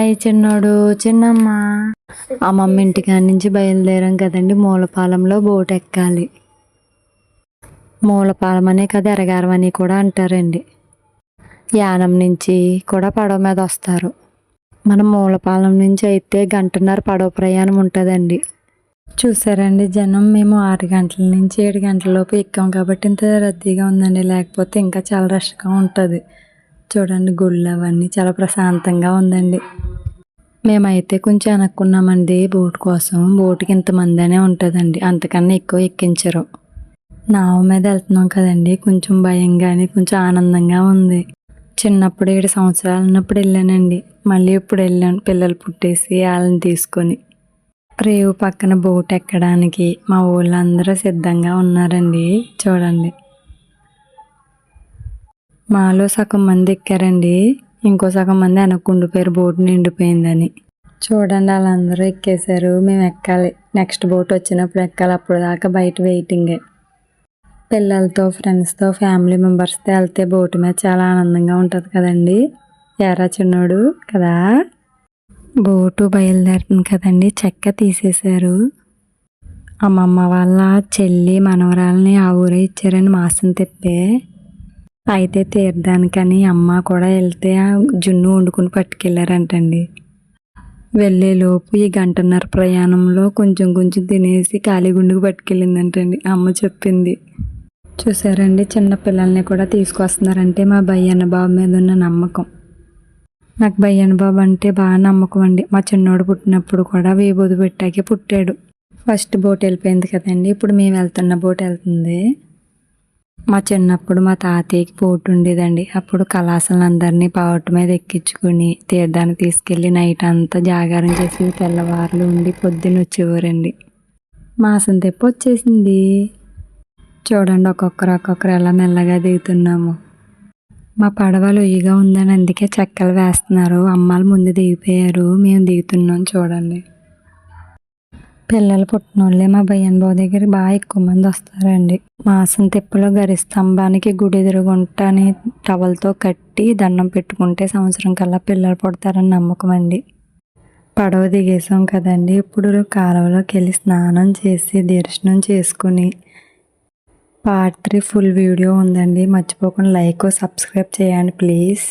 Hi చిన్నోడు చిన్నమ్మ. అమ్మమ్మ ఇంటికాడ నుంచి బయలుదేరాం కదండి మూలపాలెంలో బోట్ ఎక్కాలి మూలపాలెం అనే కదా ఎరగారం అని కూడా అంటారండి. యానం నుంచి కూడా పడవ మీద వస్తారు. మనం మూలపాలెం నుంచి అయితే గంటన్నర పడవ ప్రయాణం ఉంటుందండి. చూసారండి జనం మేము ఆరు గంటల నుంచి ఏడు గంటల లోపు ఎక్కాం కాబట్టి ఇంత రద్దీగా ఉందండి లేకపోతే ఇంకా చాలా రష్గా ఉంటుంది. చూడండి గుళ్ళు అవన్నీ చాలా ప్రశాంతంగా ఉందండి. మేమైతే కొంచెం అనుకున్నామండి బోట్ కోసం. బోటుకి ఇంతమంది అనే ఉంటుందండి. అంతకన్నా ఎక్కువ ఎక్కించరు. నావ మీద వెళ్తున్నాం కదండి. కొంచెం భయంగానే కొంచెం ఆనందంగా ఉంది. చిన్నప్పుడు ఏడు సంవత్సరాలు ఉన్నప్పుడు వెళ్ళానండి. మళ్ళీ ఇప్పుడు వెళ్ళాను. పిల్లలు పుట్టేసి వాళ్ళని తీసుకొని. రేవు పక్కన బోట్ ఎక్కడానికి మా ఊళ్ళందరూ సిద్ధంగా ఉన్నారండి. చూడండి. మాలో సగం మంది ఎక్కారండి. ఇంకో సగం మంది వెనక్కుండిపోయారు బోట్ నిండిపోయిందని. చూడండి వాళ్ళందరూ ఎక్కేశారు. మేము ఎక్కాలి. నెక్స్ట్ బోట్ వచ్చినప్పుడు ఎక్కాలి. అప్పుడు దాకా బయట వెయిటింగే. పిల్లలతో ఫ్రెండ్స్తో ఫ్యామిలీ మెంబర్స్తో వెళ్తే బోటు మీద చాలా ఆనందంగా ఉంటుంది కదండి. ఎరా చిన్నోడు కదా? బోటు బయలుదేరుతుంది కదండి. చెక్క తీసేశారు. అమ్మమ్మ వాళ్ళ చెల్లి మనవరాలని ఆ ఊరే ఇచ్చారని మాసం తిప్పే. అయితే తీర్థానికని అమ్మ కూడా వెళ్తే ఆ జున్ను వండుకుని పట్టుకెళ్ళారంటండి. వెళ్ళేలోపు ఈ గంటన్నర ప్రయాణంలో కొంచెం కొంచెం తినేసి ఖాళీ గుండుకు పట్టుకెళ్ళిందంటండి అమ్మ చెప్పింది. చూసారండి చిన్న పిల్లల్ని కూడా తీసుకొస్తున్నారంటే మా భయ్యన్న బాబు మీద ఉన్న నమ్మకం. నాకు భయ్యన్న బాబు అంటే బాగా నమ్మకం అండి. మా చిన్నోడు పుట్టినప్పుడు కూడా వేబోదు పెట్టాకే పుట్టాడు. ఫస్ట్ బోట్ వెళ్ళిపోయింది కదండి ఇప్పుడు మేము వెళ్తున్న బోట్ వెళ్తుంది. మా చిన్నప్పుడు మా తాతయ్యకి పోటు ఉండేదండి. అప్పుడు కళాశాలందరినీ పావటి మీద ఎక్కించుకుని తీర్థానికి తీసుకెళ్ళి నైట్ అంతా జాగారం చేసి తెల్లవారులు ఉండి పొద్దున్న వచ్చేవారండి. మాసం తెప్ప వచ్చేసింది. చూడండి ఒక్కొక్కరు ఒక్కొక్కరు ఎలా మెల్లగా దిగుతున్నాము. మా పడవలు లొయ్యగా ఉందని అందుకే చెక్కలు వేస్తున్నారు. అమ్మాలు ముందు దిగిపోయారు. మేము దిగుతున్నాం చూడండి. పిల్లలు పుట్టినోళ్ళే మా భయ్యన్ బాబు దగ్గర బాగా ఎక్కువ మంది వస్తారండి. మాసం తిప్పలో గరి స్తంభానికి గుడి ఎదురుగుంటాని టవల్తో కట్టి దండం పెట్టుకుంటే సంవత్సరం కల్లా పిల్లలు పుడతారని నమ్మకం అండి. పడవ దిగేసాం కదండి. ఇప్పుడు కాలువలోకి వెళ్ళి స్నానం చేసి దర్శనం చేసుకుని. పార్ట్ త్రీ ఫుల్ వీడియో ఉందండి. మర్చిపోకుండా లైక్ సబ్స్క్రైబ్ చేయండి ప్లీజ్.